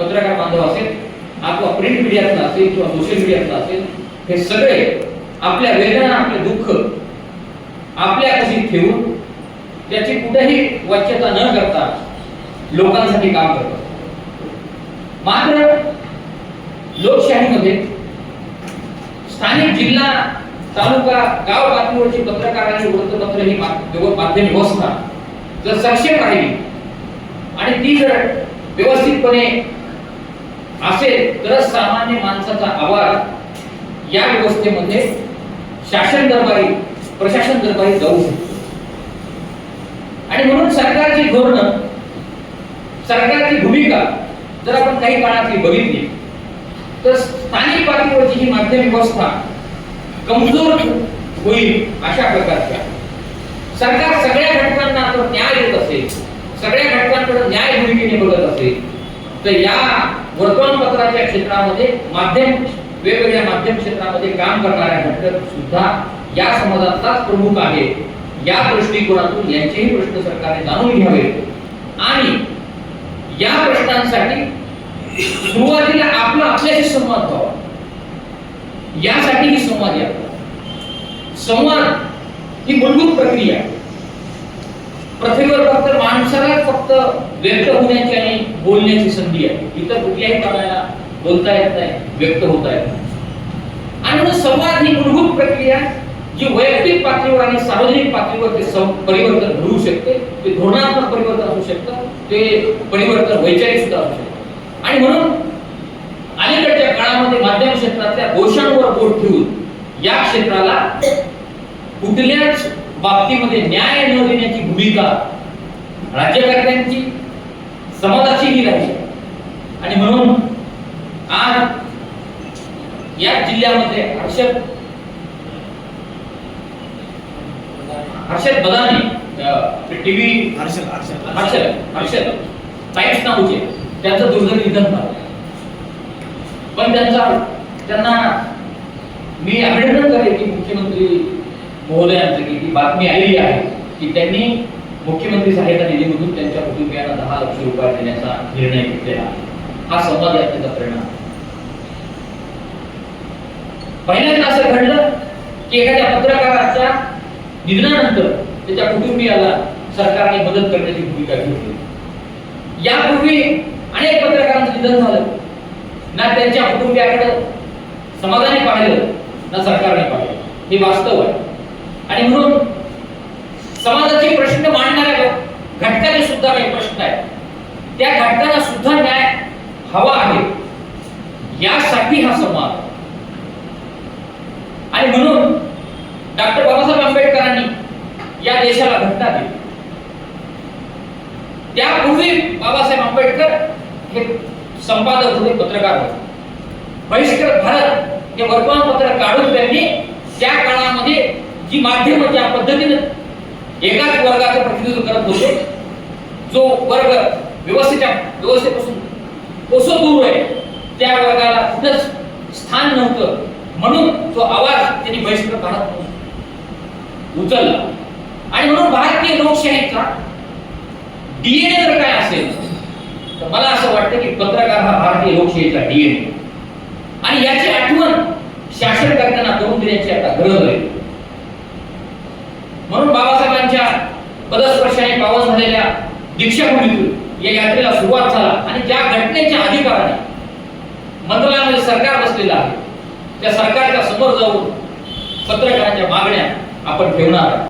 पत्रकार बांधव असेल आपला प्रिंट मीडियातला असेल किंवा सोशल मीडियातला असेल हे सगळे आपल्या वेदना आपले दुःख आपल्या कशी ठेवून त्याची कुठेही वाच्यता न करता लोकांसाठी काम करतात. मात्र लोकशाहीमध्ये स्थानिक जिल्हा तालुका गाव पातळीवरची पत्रकारांची वृत्तपत्र ही माध्यम व्यवस्था जर सक्षम राहिली आणि ती जर व्यवस्थितपणे असेल तरच सामान्य माणसाचा आवाज या व्यवस्थेमध्ये शासन दरबारी प्रशासन दरबारी जाऊ शकतो. आणि म्हणून सरकारची धोरणं सरकारची भूमिका जर आपण काही काळातली बघितली तर स्थानिक पातळीवरची ही माध्यम व्यवस्था कमजोर होईल अशा प्रकारच्या. सरकार सगळ्या घटकांना जर न्याय देत असेल सगळ्या घटकांकडे न्याय भूमिकेने बघत असेल तर या वर्तमानपत्राच्या क्षेत्रामध्ये माध्यम वेगवेगळ्या माध्यम क्षेत्रामध्ये काम करणाऱ्या घटक सुद्धा या समाजातलाच प्रमुख आहे या दृष्टिकोनातून यांचेही प्रश्न सरकारने जाणून घ्यावे. आणि या प्रश्नांसाठी सुरुवातीला आपला आपल्याशी संवाद व्हावा. यासाठी ही संवाद या संवाद ही मूलभूत प्रक्रिया आहे. पृथ्वीवर फक्त माणसाला फक्त व्यक्त होण्याची आणि बोलण्याची संधी आहे. इतर कुठल्याही कामाला बोलता येत नाही व्यक्त होता येत नाही. आणि म्हणून संवाद ही मूलभूत प्रक्रिया जी वैयक्तिक पातळीवर आणि सार्वजनिक पातळीवर ते परिवर्तन घडवू शकते ते धोरणात्मक परिवर्तन असू शकतं ते परिवर्तन वैचारिक सुद्धा असू शकतं. आणि म्हणून अलीकडच्या काळामध्ये माध्यम क्षेत्रातल्या दोषांवर बोट ठेवून या क्षेत्राला कुठल्याच बाबतीमध्ये न्याय न देण्याची भूमिका राज्यकर्त्यांची समाजाची ही राहील आणि म्हणून आज या जिल्ह्यामध्ये हर्षद हर्षद बदाने टीव्ही हर्षल हर्षद हर्षद. टाइम्स नावाचे त्यांचं दुर्दैवी निधन झालं. पण त्यांचा त्यांना मी अभिनंदन करेन की मुख्यमंत्री महोदयांचं की ती बातमी आलेली आहे की त्यांनी मुख्यमंत्री सहायता निधीमधून त्यांच्या कुटुंबियांना दहा लक्ष रुपये देण्याचा निर्णय घेतलेला हा संवाद यात्रेचा परिणाम पहिल्यांदा असं घडलं की एखाद्या पत्रकाराच्या निधनानंतर त्याच्या कुटुंबियाला सरकारने मदत करण्याची भूमिका घेतली यापूर्वी अनेक पत्रकारांचं निधन झालं. ना त्यांच्या कुटुंबियाकडे समाजाने पाहिलं ना सरकारने पाहिलं. हे वास्तव आहे. आणि म्हणून समाजाचे प्रश्न मांडणाऱ्या घटकाने सुद्धा काही प्रश्न आहे त्या घटकांना सुद्धा न्याय हवा आहे. यासाठी हा संवाद. आणि म्हणून डॉक्टर बाबासाहेब आंबेडकरांनी या देशाला घटना दिली. त्यापूर्वी बाबासाहेब आंबेडकर हे संपादक होते पत्रकार होते. बहिष्कृत भारत हे वर्तमानपत्र काढून त्यांनी त्या काळामध्ये जी माध्यम ज्या पद्धतीने एकाच वर्गाचं प्रतिनिधित्व करत होते जो वर्ग व्यवस्थेच्या व्यवस्थेपासून कोसो दूर आहे त्या वर्गाला कुठंच स्थान नव्हतं. म्हणून तो आवाज त्यांनी बहिष्कृत भारत उचलला. आणि म्हणून भारतीय लोकशाहीचा डीएनए जर काय असेल तर मला असं वाटतं की पत्रकार हा भारतीय लोकशाहीचा डीएनए आणि याची आठवण शासन करताना करून देण्याची आता गरज आहे. म्हणून बाबासाहेबांच्या पदस्पर्शाने पावन झालेल्या दीक्षाभूमीतून या यात्रेला सुरुवात झाला. आणि ज्या घटनेच्या अधिकाराने मंत्रालयामध्ये सरकार बसलेलं आहे त्या सरकारच्या समोर जाऊन पत्रकारांच्या मागण्या आपण ठेवणार आहोत.